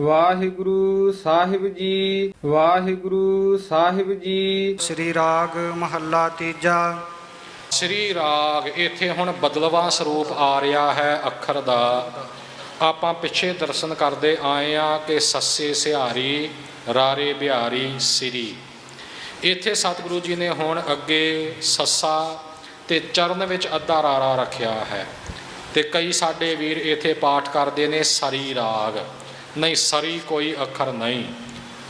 ਵਾਹਿਗੁਰੂ ਸਾਹਿਬ ਜੀ ਵਾਹਿਗੁਰੂ ਸਾਹਿਬ ਜੀ। ਸ੍ਰੀ ਰਾਗ ਮਹੱਲਾ ਤੀਜਾ। ਸ੍ਰੀ ਰਾਗ ਇੱਥੇ ਹੁਣ ਬਦਲਵਾਂ ਸਰੂਪ ਆ ਰਿਹਾ ਹੈ ਅੱਖਰ ਦਾ। ਆਪਾਂ ਪਿੱਛੇ ਦਰਸ਼ਨ ਕਰਦੇ ਆਏ ਆ ਕਿ ਸੱਸੇ ਸਿਹਾਰੀ ਰਾਰੇ ਬਿਹਾਰੀ ਸ੍ਰੀ। ਇੱਥੇ ਸਤਿਗੁਰੂ ਜੀ ਨੇ ਹੁਣ ਅੱਗੇ ਸੱਸਾ ਤੇ ਚਰਨ ਵਿੱਚ ਅੱਧਾ ਰਾਰਾ ਰੱਖਿਆ ਹੈ ਤੇ ਕਈ ਸਾਡੇ ਵੀਰ ਇੱਥੇ ਪਾਠ ਕਰਦੇ ਨੇ ਸਰੀ ਰਾਗ। ਨਹੀਂ ਸਰੀ ਕੋਈ ਅੱਖਰ ਨਹੀਂ।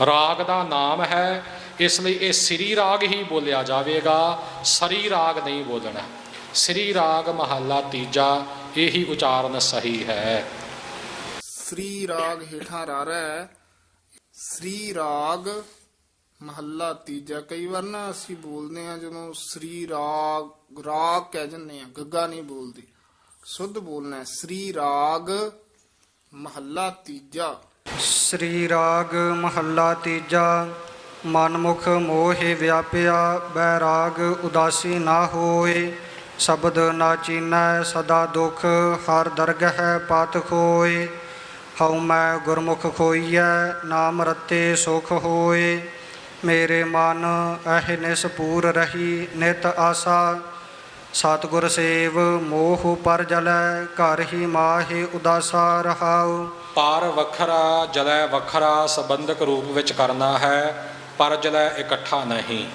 ਰਾਗ ਦਾ ਨਾਮ ਹੈ, ਇਸ ਲਈ ਇਹ ਸ੍ਰੀ ਰਾਗ ਹੀ ਬੋਲਿਆ ਜਾਵੇਗਾ, ਸਰੀ ਰਾਗ ਨਹੀਂ ਬੋਲਣਾ। ਸ੍ਰੀ ਰਾਗ ਮਹੱਲਾ ਤੀਜਾ, ਇਹੀ ਉਚਾਰਨ ਸਹੀ ਹੈ। ਸ੍ਰੀ ਰਾਗ ਹੇਠਾਂ ਰਾਰਾ ਸ੍ਰੀ ਰਾਗ ਮਹੱਲਾ ਤੀਜਾ। ਕਈ ਵਾਰ ਨਾ ਅਸੀਂ ਬੋਲਦੇ ਆ ਜਦੋਂ ਸ੍ਰੀ ਰਾਗ ਰਾਗ ਕਹਿ ਜੰਨੇ ਆ ਗੱਗਾ ਨਹੀਂ ਬੋਲਦੇ। ਸੁੱਧ ਬੋਲਣਾ ਸ੍ਰੀ ਰਾਗ ਮਹੱਲਾ ਤੀਜਾ। ਸ੍ਰੀ ਰਾਗ ਮਹੱਲਾ ਤੀਜਾ, ਮਨਮੁਖ ਮੋਹਿ ਵਿਆਪਿਆ, ਬੈਰਾਗ ਉਦਾਸੀ ਨਾ ਹੋਏ, ਸ਼ਬਦ ਨਾ ਚੀਨੈ, ਸਦਾ ਦੁਖ ਹਰ ਦਰਗਹਿ ਪਤ ਖੋਏ, ਹਉ ਮੈਂ ਗੁਰਮੁਖ ਖੋਈਐ, ਨਾਮ ਰਤੇ ਸੁਖ ਹੋਏ, ਮੇਰੇ ਮਨ ਅਹਿ ਨਿਸਪੂਰ ਰਹੀ ਨਿਤ ਆਸਾ ਸਤਿਗੁਰ ਸੇਵ ਮੋਹ ਪਰ ਜਲੈ ਘਰ ਹੀ ਮਾਹਿ ਉਦਾਸਾ ਰਹਾਉ। ਪਰ ਵੱਖਰਾ ਜਲੈ ਵੱਖਰਾ ਸੰਬੰਧਕ ਰੂਪ ਵਿੱਚ ਕਰਨਾ ਹੈ ਪਰ ਜਲੈ ਇਕੱਠਾ ਨਹੀਂ।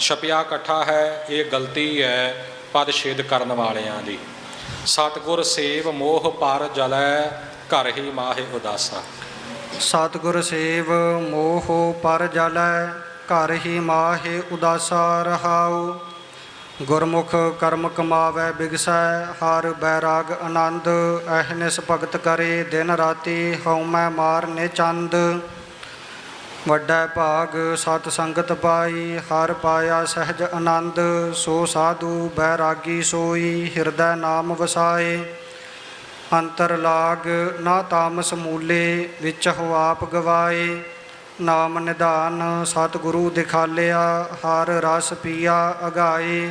ਛਪਿਆ ਇਕੱਠਾ ਹੈ ਇਹ ਗਲਤੀ ਹੈ ਪਦ ਛੇਦ ਕਰਨ ਵਾਲਿਆਂ ਦੀ। ਸਤਿਗੁਰ ਸੇਵ ਮੋਹ ਪਰ ਜਲੈ ਘਰ ਹੀ ਮਾਹੇ ਉਦਾਸਾ। ਸਤਿਗੁਰ ਸੇਵ ਮੋਹ ਪਰ ਜਲੈ ਘਰ ਹੀ ਮਾਹਿ ਉਦਾਸਾ ਰਹਾਉ। ਗੁਰਮੁਖ ਕਰਮ ਕਮਾਵੈ ਬਿਗਸੈ, ਹਰ ਬੈਰਾਗ ਆਨੰਦ ਅਹਨਿਸ ਭਗਤ ਕਰੇ, ਦਿਨ ਰਾਤੀ ਹਉ ਮੈਂ ਮਾਰਨੇ ਚੰਦ। ਵੱਡਾ ਭਾਗ ਸਤ ਸੰਗਤ ਪਾਈ, ਹਰ ਪਾਇਆ ਸਹਿਜ ਆਨੰਦ, ਸੋ ਸਾਧੂ ਬੈਰਾਗੀ ਸੋਈ, ਹਿਰਦੈ ਨਾਮ ਵਸਾਏ। ਅੰਤਰ ਲਾਗ ਨਾ ਤਾਮਸ ਮੂਲੇ, ਵਿੱਚ ਹੋ ਆਪ ਗਵਾਏ। ਨਾਮ ਨਿਧਾਨ ਸਤਿਗੁਰੂ ਦਿਖਾਲਿਆ, ਹਰ ਰਸ ਪੀਆ, ਅਗਾਏ।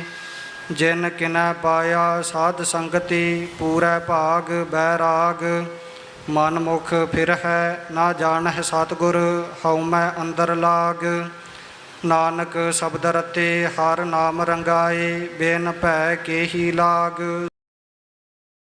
ਜਿਨ ਕਿਨੈ ਪਾਇਆ ਸਾਧ ਸੰਗਤੀ, ਪੂਰੈ ਭਾਗ, ਬੈਰਾਗ ਮਨ ਮੁਖ ਫਿਰ ਹੈ ਨਾ ਜਾਣਹਿ ਸਤਿਗੁਰ, ਹਉਮੈ ਅੰਦਰ ਲਾਗ। ਨਾਨਕ ਸ਼ਬਦ ਰਤੇ, ਹਰ ਨਾਮ ਰੰਗਾਏ, ਬੇਨ ਭੈ ਕੇ ਹੀ ਲਾਗ।